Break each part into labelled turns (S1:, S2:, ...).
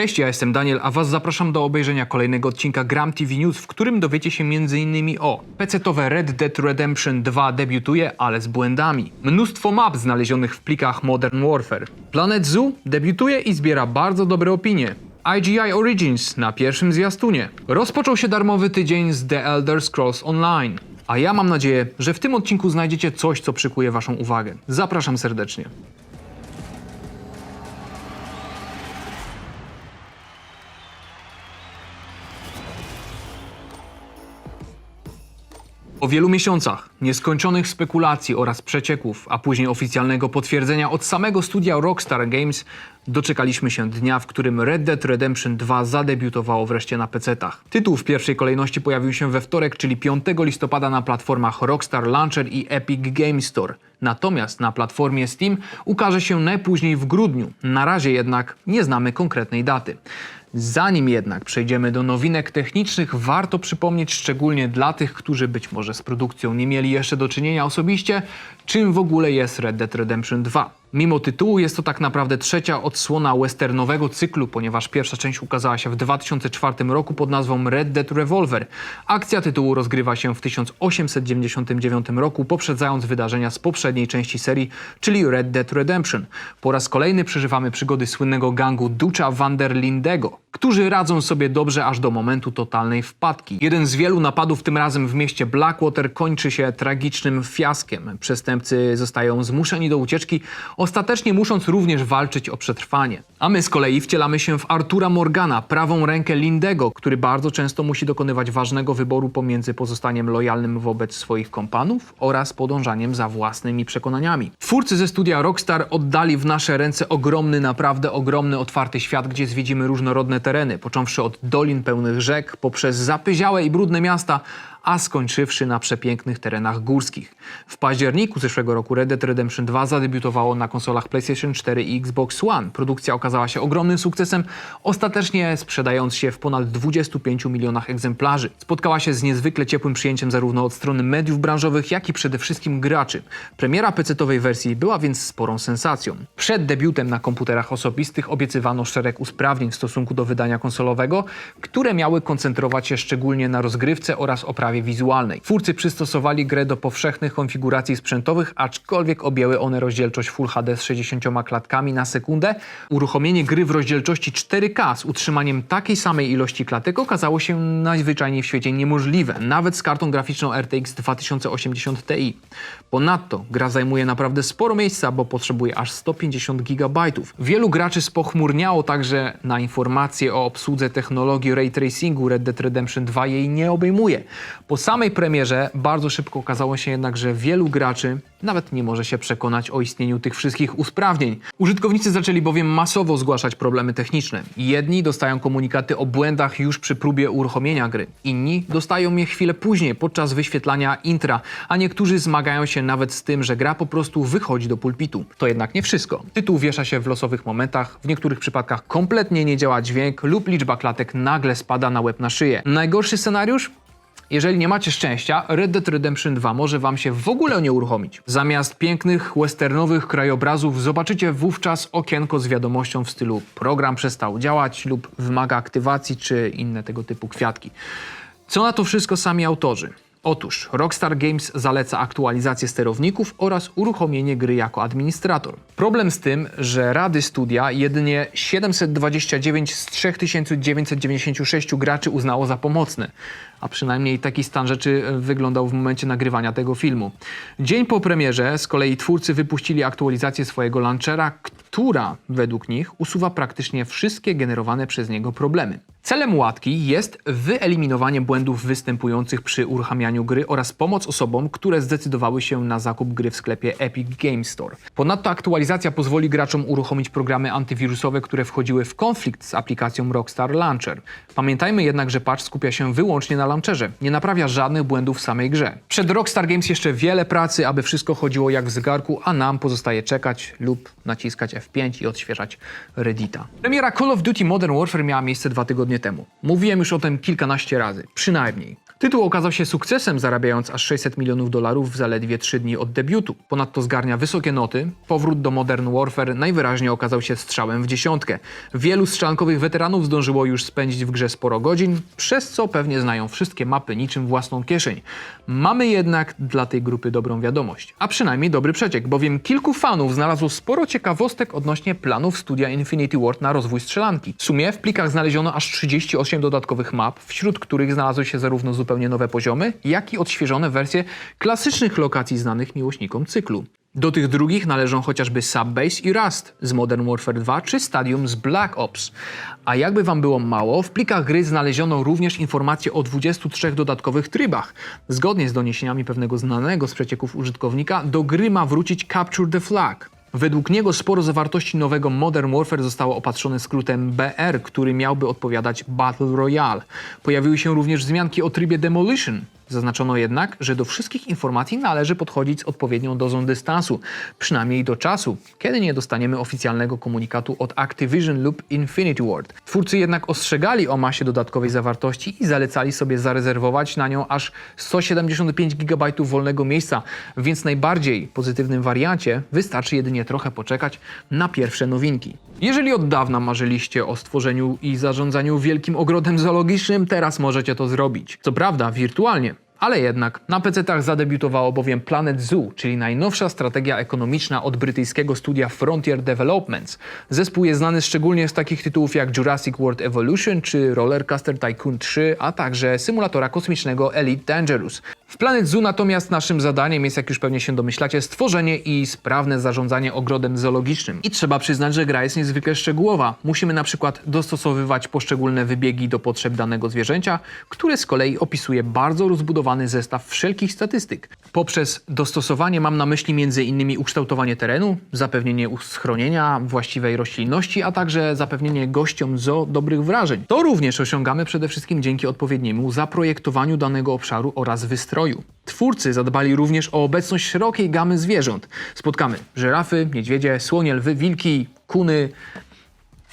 S1: Cześć, ja jestem Daniel, a Was zapraszam do obejrzenia kolejnego odcinka Gram TV News, w którym dowiecie się m.in. o PC-towe Red Dead Redemption 2 debiutuje, ale z błędami. Mnóstwo map znalezionych w plikach Modern Warfare. Planet Zoo debiutuje i zbiera bardzo dobre opinie. IGI Origins na pierwszym zwiastunie. Rozpoczął się darmowy tydzień z The Elder Scrolls Online. A ja mam nadzieję, że w tym odcinku znajdziecie coś, co przykuje Waszą uwagę. Zapraszam serdecznie. Po wielu miesiącach, nieskończonych spekulacji oraz przecieków, a później oficjalnego potwierdzenia od samego studia Rockstar Games, doczekaliśmy się dnia, w którym Red Dead Redemption 2 zadebiutowało wreszcie na PC-tach. Tytuł w pierwszej kolejności pojawił się we wtorek, czyli 5 listopada na platformach Rockstar Launcher i Epic Game Store. Natomiast na platformie Steam ukaże się najpóźniej w grudniu. Na razie jednak nie znamy konkretnej daty. Zanim jednak przejdziemy do nowinek technicznych, warto przypomnieć szczególnie dla tych, którzy być może z produkcją nie mieli jeszcze do czynienia osobiście, czym w ogóle jest Red Dead Redemption 2. Mimo tytułu jest to tak naprawdę trzecia odsłona westernowego cyklu, ponieważ pierwsza część ukazała się w 2004 roku pod nazwą Red Dead Revolver. Akcja tytułu rozgrywa się w 1899 roku, poprzedzając wydarzenia z poprzedniej części serii, czyli Red Dead Redemption. Po raz kolejny przeżywamy przygody słynnego gangu Ducha van der Lindego, którzy radzą sobie dobrze aż do momentu totalnej wpadki. Jeden z wielu napadów, tym razem w mieście Blackwater, kończy się tragicznym fiaskiem. Przestępcy zostają zmuszeni do ucieczki, ostatecznie musząc również walczyć o przetrwanie. A my z kolei wcielamy się w Artura Morgana, prawą rękę Lindego, który bardzo często musi dokonywać ważnego wyboru pomiędzy pozostaniem lojalnym wobec swoich kompanów oraz podążaniem za własnymi przekonaniami. Twórcy ze studia Rockstar oddali w nasze ręce ogromny, naprawdę ogromny, otwarty świat, gdzie zwiedzimy różnorodne tereny, począwszy od dolin pełnych rzek, poprzez zapyziałe i brudne miasta, a skończywszy na przepięknych terenach górskich. W październiku zeszłego roku Red Dead Redemption 2 zadebiutowało na konsolach PlayStation 4 i Xbox One. Produkcja okazała się ogromnym sukcesem, ostatecznie sprzedając się w ponad 25 milionach egzemplarzy. Spotkała się z niezwykle ciepłym przyjęciem zarówno od strony mediów branżowych, jak i przede wszystkim graczy. Premiera PC-towej wersji była więc sporą sensacją. Przed debiutem na komputerach osobistych obiecywano szereg usprawnień w stosunku do wydania konsolowego, które miały koncentrować się szczególnie na rozgrywce oraz oprawie wizualnej. Twórcy przystosowali grę do powszechnych konfiguracji sprzętowych, aczkolwiek objęły one rozdzielczość Full HD z 60 klatkami na sekundę. Uruchomienie gry w rozdzielczości 4K z utrzymaniem takiej samej ilości klatek okazało się najzwyczajniej w świecie niemożliwe, nawet z kartą graficzną RTX 2080 Ti. Ponadto gra zajmuje naprawdę sporo miejsca, bo potrzebuje aż 150 GB. Wielu graczy spochmurniało także na informacje o obsłudze technologii ray tracingu Red Dead Redemption 2 jej nie obejmuje. Po samej premierze bardzo szybko okazało się jednak, że wielu graczy nawet nie może się przekonać o istnieniu tych wszystkich usprawnień. Użytkownicy zaczęli bowiem masowo zgłaszać problemy techniczne. Jedni dostają komunikaty o błędach już przy próbie uruchomienia gry, inni dostają je chwilę później podczas wyświetlania intra, a niektórzy zmagają się nawet z tym, że gra po prostu wychodzi do pulpitu. To jednak nie wszystko. Tytuł wiesza się w losowych momentach, w niektórych przypadkach kompletnie nie działa dźwięk lub liczba klatek nagle spada na łeb na szyję. Najgorszy scenariusz? Jeżeli nie macie szczęścia, Red Dead Redemption 2 może wam się w ogóle nie uruchomić. Zamiast pięknych, westernowych krajobrazów zobaczycie wówczas okienko z wiadomością w stylu program przestał działać lub wymaga aktywacji czy inne tego typu kwiatki. Co na to wszystko sami autorzy? Otóż Rockstar Games zaleca aktualizację sterowników oraz uruchomienie gry jako administrator. Problem z tym, że rady studia jedynie 729 z 3996 graczy uznało za pomocne, a przynajmniej taki stan rzeczy wyglądał w momencie nagrywania tego filmu. Dzień po premierze z kolei twórcy wypuścili aktualizację swojego launchera, która według nich usuwa praktycznie wszystkie generowane przez niego problemy. Celem łatki jest wyeliminowanie błędów występujących przy uruchamianiu gry oraz pomoc osobom, które zdecydowały się na zakup gry w sklepie Epic Game Store. Ponadto aktualizacja pozwoli graczom uruchomić programy antywirusowe, które wchodziły w konflikt z aplikacją Rockstar Launcher. Pamiętajmy jednak, że patch skupia się wyłącznie na launcherze, nie naprawia żadnych błędów w samej grze. Przed Rockstar Games jeszcze wiele pracy, aby wszystko chodziło jak w zegarku, a nam pozostaje czekać lub naciskać F5 i odświeżać Reddita. Premiera Call of Duty Modern Warfare miała miejsce dwa tygodnie temu. Mówiłem już o tym kilkanaście razy, przynajmniej. Tytuł okazał się sukcesem, zarabiając aż 600 milionów dolarów w zaledwie 3 dni od debiutu. Ponadto zgarnia wysokie noty. Powrót do Modern Warfare najwyraźniej okazał się strzałem w dziesiątkę. Wielu strzelankowych weteranów zdążyło już spędzić w grze sporo godzin, przez co pewnie znają wszystkie mapy niczym własną kieszeń. Mamy jednak dla tej grupy dobrą wiadomość, a przynajmniej dobry przeciek, bowiem kilku fanów znalazło sporo ciekawostek odnośnie planów studia Infinity Ward na rozwój strzelanki. W sumie w plikach znaleziono aż 38 dodatkowych map, wśród których znalazły się zarówno zupełnie nowe poziomy, jak i odświeżone wersje klasycznych lokacji znanych miłośnikom cyklu. Do tych drugich należą chociażby Subbase i Rust z Modern Warfare 2 czy Stadium z Black Ops. A jakby wam było mało, w plikach gry znaleziono również informacje o 23 dodatkowych trybach. Zgodnie z doniesieniami pewnego znanego z przecieków użytkownika, do gry ma wrócić Capture the Flag. Według niego sporo zawartości nowego Modern Warfare zostało opatrzone skrótem BR, który miałby odpowiadać Battle Royale. Pojawiły się również wzmianki o trybie Demolition. Zaznaczono jednak, że do wszystkich informacji należy podchodzić z odpowiednią dozą dystansu, przynajmniej do czasu, kiedy nie dostaniemy oficjalnego komunikatu od Activision lub Infinity Ward. Twórcy jednak ostrzegali o masie dodatkowej zawartości i zalecali sobie zarezerwować na nią aż 175 GB wolnego miejsca, więc w najbardziej pozytywnym wariancie wystarczy jedynie trochę poczekać na pierwsze nowinki. Jeżeli od dawna marzyliście o stworzeniu i zarządzaniu wielkim ogrodem zoologicznym, teraz możecie to zrobić. Co prawda wirtualnie, ale jednak na PC-tach zadebiutowało bowiem Planet Zoo, czyli najnowsza strategia ekonomiczna od brytyjskiego studia Frontier Developments. Zespół jest znany szczególnie z takich tytułów jak Jurassic World Evolution czy Rollercoaster Tycoon 3, a także symulatora kosmicznego Elite Dangerous. W Planet Zoo natomiast naszym zadaniem jest, jak już pewnie się domyślacie, stworzenie i sprawne zarządzanie ogrodem zoologicznym. I trzeba przyznać, że gra jest niezwykle szczegółowa. Musimy na przykład dostosowywać poszczególne wybiegi do potrzeb danego zwierzęcia, które z kolei opisuje bardzo rozbudowany zestaw wszelkich statystyk. Poprzez dostosowanie mam na myśli m.in. ukształtowanie terenu, zapewnienie schronienia, właściwej roślinności, a także zapewnienie gościom zoo dobrych wrażeń. To również osiągamy przede wszystkim dzięki odpowiedniemu zaprojektowaniu danego obszaru oraz wystroju. Twórcy zadbali również o obecność szerokiej gamy zwierząt. Spotkamy żyrafy, niedźwiedzie, słonie, lwy, wilki, kuny.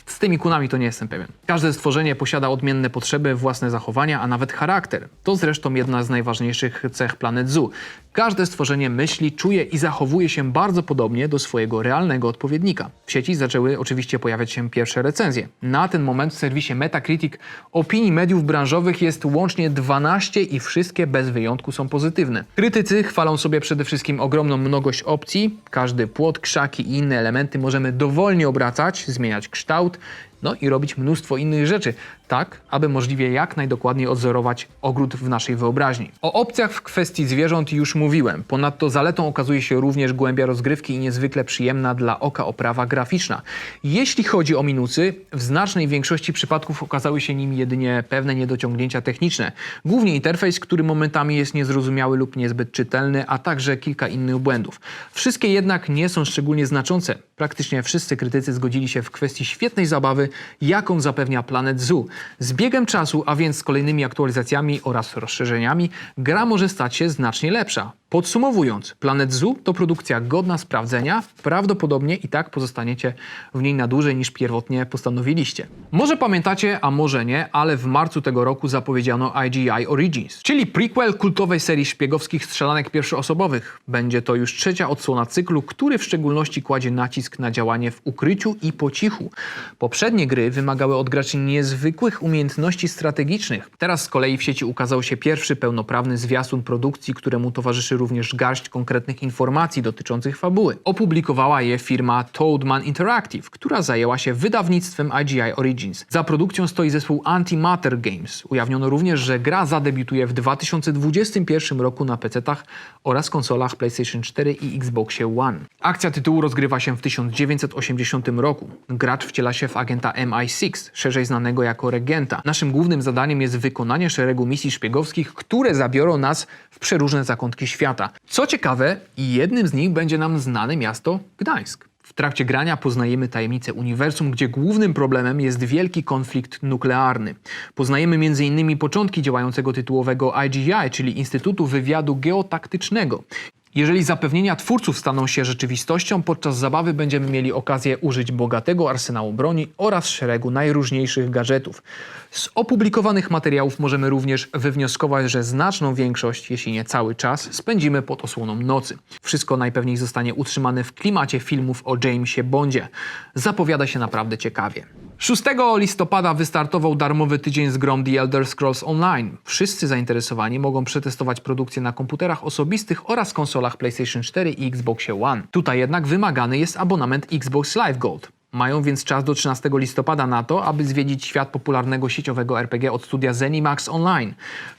S1: Z tymi kunami to nie jestem pewien. Każde stworzenie posiada odmienne potrzeby, własne zachowania, a nawet charakter. To zresztą jedna z najważniejszych cech Planet Zoo. Każde stworzenie myśli, czuje i zachowuje się bardzo podobnie do swojego realnego odpowiednika. W sieci zaczęły oczywiście pojawiać się pierwsze recenzje. Na ten moment w serwisie Metacritic opinii mediów branżowych jest łącznie 12 i wszystkie bez wyjątku są pozytywne. Krytycy chwalą sobie przede wszystkim ogromną mnogość opcji. Każdy płot, krzaki i inne elementy możemy dowolnie obracać, zmieniać kształt, no i robić mnóstwo innych rzeczy, tak aby możliwie jak najdokładniej odzorować ogród w naszej wyobraźni. O opcjach w kwestii zwierząt już mówiłem. Ponadto zaletą okazuje się również głębia rozgrywki i niezwykle przyjemna dla oka oprawa graficzna. Jeśli chodzi o minusy, w znacznej większości przypadków okazały się nim jedynie pewne niedociągnięcia techniczne. Głównie interfejs, który momentami jest niezrozumiały lub niezbyt czytelny, a także kilka innych błędów. Wszystkie jednak nie są szczególnie znaczące. Praktycznie wszyscy krytycy zgodzili się w kwestii świetnej zabawy, jaką zapewnia Planet Zoo. Z biegiem czasu, a więc z kolejnymi aktualizacjami oraz rozszerzeniami, gra może stać się znacznie lepsza. Podsumowując, Planet Zoo to produkcja godna sprawdzenia, prawdopodobnie i tak pozostaniecie w niej na dłużej niż pierwotnie postanowiliście. Może pamiętacie, a może nie, ale w marcu tego roku zapowiedziano IGI Origins, czyli prequel kultowej serii szpiegowskich strzelanek pierwszoosobowych. Będzie to już trzecia odsłona cyklu, który w szczególności kładzie nacisk na działanie w ukryciu i po cichu. Poprzednie gry wymagały od graczy niezwykłych umiejętności strategicznych. Teraz z kolei w sieci ukazał się pierwszy pełnoprawny zwiastun produkcji, któremu towarzyszy również garść konkretnych informacji dotyczących fabuły. Opublikowała je firma Toadman Interactive, która zajęła się wydawnictwem IGI Origins. Za produkcją stoi zespół Antimatter Games. Ujawniono również, że gra zadebiutuje w 2021 roku na PC-tach oraz konsolach PlayStation 4 i Xboxie One. Akcja tytułu rozgrywa się w 1980 roku. Gracz wciela się w agenta MI6, szerzej znanego jako Regenta. Naszym głównym zadaniem jest wykonanie szeregu misji szpiegowskich, które zabiorą nas w przeróżne zakątki świata. Co ciekawe, jednym z nich będzie nam znane miasto Gdańsk. W trakcie grania poznajemy tajemnicę uniwersum, gdzie głównym problemem jest wielki konflikt nuklearny. Poznajemy m.in. początki działającego tytułowego IGI, czyli Instytutu Wywiadu Geotaktycznego. Jeżeli zapewnienia twórców staną się rzeczywistością, podczas zabawy będziemy mieli okazję użyć bogatego arsenału broni oraz szeregu najróżniejszych gadżetów. Z opublikowanych materiałów możemy również wywnioskować, że znaczną większość, jeśli nie cały czas, spędzimy pod osłoną nocy. Wszystko najpewniej zostanie utrzymane w klimacie filmów o Jamesie Bondzie. Zapowiada się naprawdę ciekawie. 6 listopada wystartował darmowy tydzień z grą The Elder Scrolls Online. Wszyscy zainteresowani mogą przetestować produkcję na komputerach osobistych oraz konsolach PlayStation 4 i Xbox One. Tutaj jednak wymagany jest abonament Xbox Live Gold. Mają więc czas do 13 listopada na to, aby zwiedzić świat popularnego sieciowego RPG od studia Zenimax Online.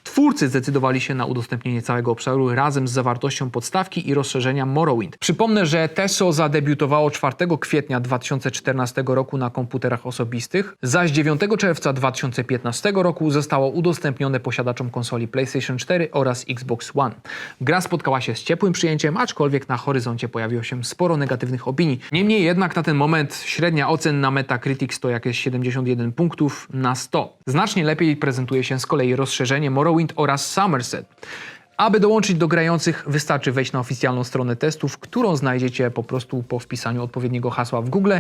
S1: Twórcy zdecydowali się na udostępnienie całego obszaru razem z zawartością podstawki i rozszerzenia Morrowind. Przypomnę, że TESO zadebiutowało 4 kwietnia 2014 roku na komputerach osobistych, zaś 9 czerwca 2015 roku zostało udostępnione posiadaczom konsoli PlayStation 4 oraz Xbox One. Gra spotkała się z ciepłym przyjęciem, aczkolwiek na horyzoncie pojawiło się sporo negatywnych opinii. Niemniej jednak na ten moment średnia ocen na Metacritic to jakieś 71 punktów na 100. Znacznie lepiej prezentuje się z kolei rozszerzenie Morrowind oraz Somerset. Aby dołączyć do grających, wystarczy wejść na oficjalną stronę testów, którą znajdziecie po prostu po wpisaniu odpowiedniego hasła w Google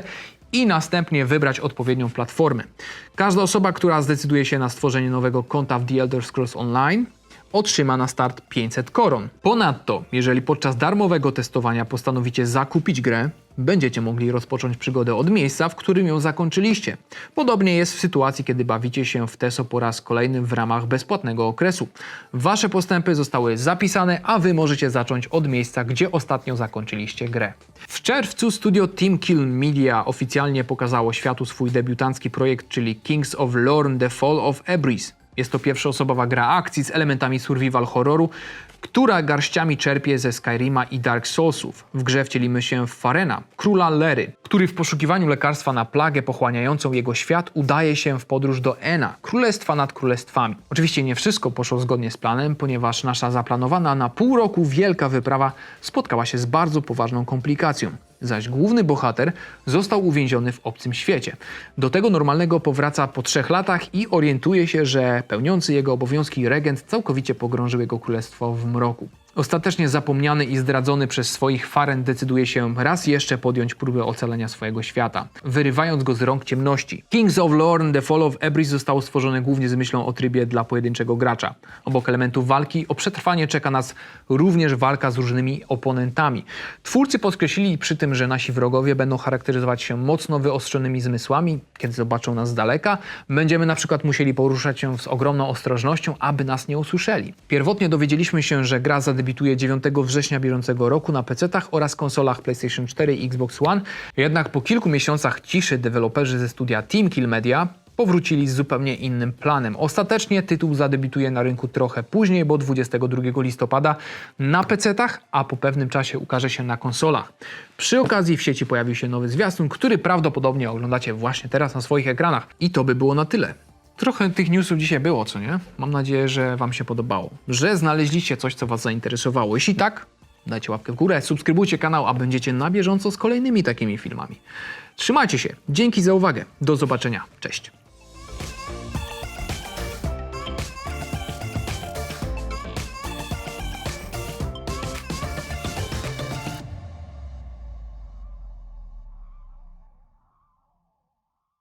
S1: i następnie wybrać odpowiednią platformę. Każda osoba, która zdecyduje się na stworzenie nowego konta w The Elder Scrolls Online, otrzyma na start 500 koron. Ponadto, jeżeli podczas darmowego testowania postanowicie zakupić grę, będziecie mogli rozpocząć przygodę od miejsca, w którym ją zakończyliście. Podobnie jest w sytuacji, kiedy bawicie się w TESO po raz kolejny w ramach bezpłatnego okresu. Wasze postępy zostały zapisane, a wy możecie zacząć od miejsca, gdzie ostatnio zakończyliście grę. W czerwcu studio Team Kill Media oficjalnie pokazało światu swój debiutancki projekt, czyli Kings of Lorne The Fall of Ebris. Jest to pierwszoosobowa gra akcji z elementami survival horroru, która garściami czerpie ze Skyrima i Dark Soulsów. W grze wcielimy się w Farena, króla Lery, który w poszukiwaniu lekarstwa na plagę pochłaniającą jego świat udaje się w podróż do Ena, królestwa nad królestwami. Oczywiście nie wszystko poszło zgodnie z planem, ponieważ nasza zaplanowana na pół roku wielka wyprawa spotkała się z bardzo poważną komplikacją zaś główny bohater został uwięziony w obcym świecie. Do tego normalnego powraca po trzech latach i orientuje się, że pełniący jego obowiązki regent całkowicie pogrążył jego królestwo w mroku. Ostatecznie zapomniany i zdradzony przez swoich faren decyduje się raz jeszcze podjąć próbę ocalenia swojego świata, wyrywając go z rąk ciemności. Kings of Lorne The Fall of Ebris zostało stworzone głównie z myślą o trybie dla pojedynczego gracza. Obok elementów walki o przetrwanie czeka nas również walka z różnymi oponentami. Twórcy podkreślili przy tym, że nasi wrogowie będą charakteryzować się mocno wyostrzonymi zmysłami. Kiedy zobaczą nas z daleka, będziemy na przykład musieli poruszać się z ogromną ostrożnością, aby nas nie usłyszeli. Pierwotnie dowiedzieliśmy się, że gra zadebiutuje 9 września bieżącego roku na PC-tach oraz konsolach PlayStation 4 i Xbox One. Jednak po kilku miesiącach ciszy deweloperzy ze studia Team Kill Media powrócili z zupełnie innym planem. Ostatecznie tytuł zadebiutuje na rynku trochę później, bo 22 listopada na PC-tach, a po pewnym czasie ukaże się na konsolach. Przy okazji w sieci pojawił się nowy zwiastun, który prawdopodobnie oglądacie właśnie teraz na swoich ekranach. I to by było na tyle. Trochę tych newsów dzisiaj było, co nie? Mam nadzieję, że Wam się podobało, że znaleźliście coś, co Was zainteresowało. Jeśli tak, dajcie łapkę w górę, subskrybujcie kanał, a będziecie na bieżąco z kolejnymi takimi filmami. Trzymajcie się, dzięki za uwagę, do zobaczenia, cześć.